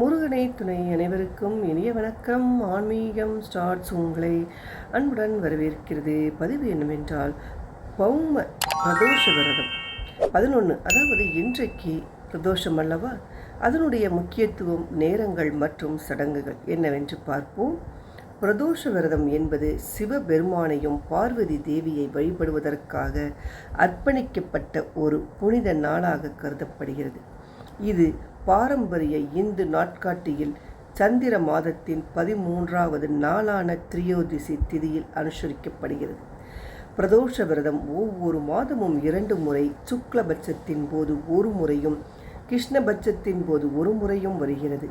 முருகனை துணை அனைவருக்கும் இனிய வணக்கம். ஆன்மீகம் ஸ்டார்ட்ஸ் உங்களை அன்புடன் வரவேற்கிறது. பதிவு என்னவென்றால் பௌம பிரதோஷ விரதம். பதினொன்று அதாவது இன்றைக்கு பிரதோஷம் அல்லவா? அதனுடைய முக்கியத்துவம் நேரங்கள் மற்றும் சடங்குகள் என்னவென்று பார்ப்போம். பிரதோஷ விரதம் என்பது சிவபெருமானையும் பார்வதி தேவியை வழிபடுவதற்காக அர்ப்பணிக்கப்பட்ட ஒரு புனித நாளாக கருதப்படுகிறது. இது பாரம்பரிய இந்து நாட்காட்டியில் சந்திர மாதத்தின் பதிமூன்றாவது நாளான திரியோதிசி திதியில் அனுசரிக்கப்படுகிறது. பிரதோஷ விரதம் ஒவ்வொரு மாதமும் இரண்டு முறை சுக்லபட்சத்தின் போது ஒரு முறையும் கிருஷ்ணபட்சத்தின் போது ஒரு முறையும் வருகிறது.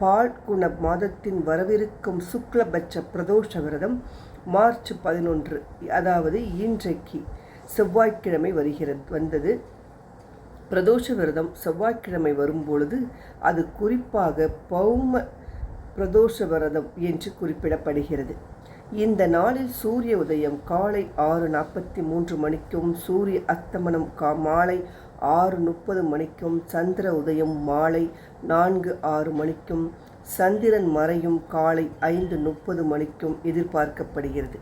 பால்குண மாதத்தின் வரவிருக்கும் சுக்லபட்ச பிரதோஷ விரதம் மார்ச் பதினொன்று அதாவது இன்றைக்கு செவ்வாய்க்கிழமை வருகிறது வந்தது பிரதோஷ விரதம் செவ்வாய்க்கிழமை வரும்பொழுது அது குறிப்பாக பௌம பிரதோஷ விரதம் என்று குறிப்பிடப்படுகிறது. இந்த நாளில் சூரிய உதயம் காலை ஆறு நாற்பத்தி மூன்று மணிக்கும் சூரிய அஸ்தமனம் கா மாலை ஆறு முப்பது மணிக்கும் சந்திர உதயம் மாலை நான்கு ஆறு மணிக்கும் சந்திரன் மறையும் காலை ஐந்து முப்பது மணிக்கும் எதிர்பார்க்கப்படுகிறது.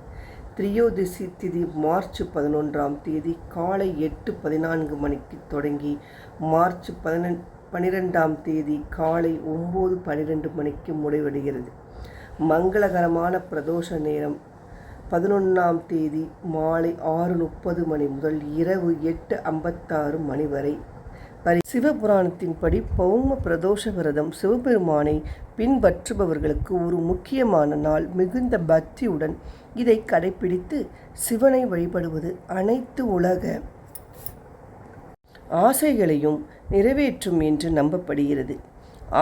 திரியோதிசி திதி மார்ச் பதினொன்றாம் தேதி காலை எட்டு பதினான்கு மணிக்கு தொடங்கி மார்ச் பதினெண் பனிரெண்டாம் தேதி காலை ஒம்பது பன்னிரெண்டு மணிக்கு முடிவடைகிறது. மங்களகரமான பிரதோஷ நேரம் பதினொன்றாம் தேதி மாலை ஆறு முப்பது மணி முதல் இரவு எட்டு ஐம்பத்தாறு மணி வரை பரி சிவபுராணத்தின்படி பௌம பிரதோஷ விரதம் சிவபெருமானை பின்பற்றுபவர்களுக்கு ஒரு முக்கியமான நாள் மிகுந்த பக்தியுடன் இதை கடைபிடித்து சிவனை வழிபடுவது அனைத்து உலக ஆசைகளையும் நிறைவேற்றும் என்று நம்பப்படுகிறது.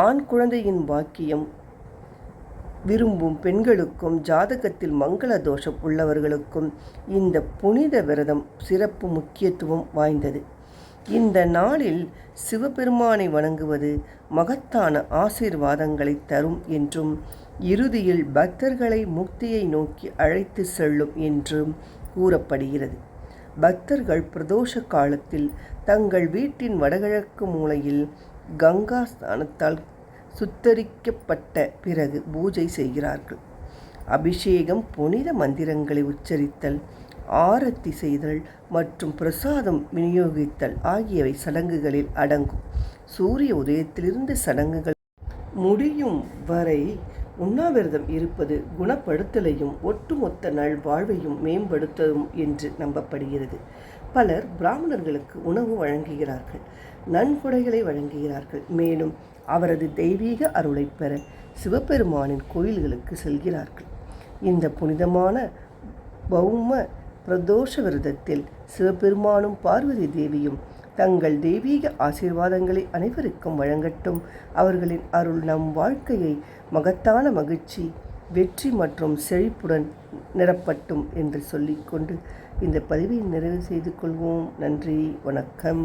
ஆண் குழந்தையின் வாக்கியம் விரும்பும் பெண்களுக்கும் ஜாதகத்தில் மங்கள தோஷம் உள்ளவர்களுக்கும் இந்த புனித விரதம் சிறப்பு முக்கியத்துவம் வாய்ந்தது. இந்த நாளில் சிவபெருமானை வணங்குவது மகத்தான ஆசீர்வாதங்களை தரும் என்றும் இறுதியில் பக்தர்களை முக்தியை நோக்கி அழைத்து செல்லும் என்றும் கூறப்படுகிறது. பக்தர்கள் பிரதோஷ காலத்தில் தங்கள் வீட்டின் வடகிழக்கு மூலையில் கங்கா ஸ்தானத்தால் சுத்தரிக்கப்பட்ட பிறகு பூஜை செய்கிறார்கள். அபிஷேகம் புனித மந்திரங்களை உச்சரித்தல் ஆரத்தி செய்தல் மற்றும் பிரசாதம் விநியோகித்தல் ஆகியவை சடங்குகளில் அடங்கும். சூரிய உதயத்திலிருந்து சடங்குகள் முடியும் வரை உண்ணாவிரதம் இருப்பது குணப்படுத்தலையும் ஒட்டுமொத்த நல்வாழ்வையும் மேம்படுத்தும் என்று நம்பப்படுகிறது. பலர் பிராமணர்களுக்கு உணவு வழங்குகிறார்கள் நன்கொடைகளை வழங்குகிறார்கள். மேலும் அவரது தெய்வீக அருளை பெற சிவபெருமானின் கோயில்களுக்கு செல்கிறார்கள். இந்த புனிதமான பௌம பிரதோஷ விரதத்தில் சிவபெருமானும் பார்வதி தேவியும் தங்கள் தெய்வீக ஆசீர்வாதங்களை அனைவருக்கும் வழங்கட்டும். அவர்களின் அருள் நம் வாழ்க்கையை மகத்தான மகிழ்ச்சி வெற்றி மற்றும் செழிப்புடன் நிரப்பட்டும் என்று சொல்லிக்கொண்டு இந்த பதிவை நிறைவு செய்து கொள்வோம். நன்றி வணக்கம்.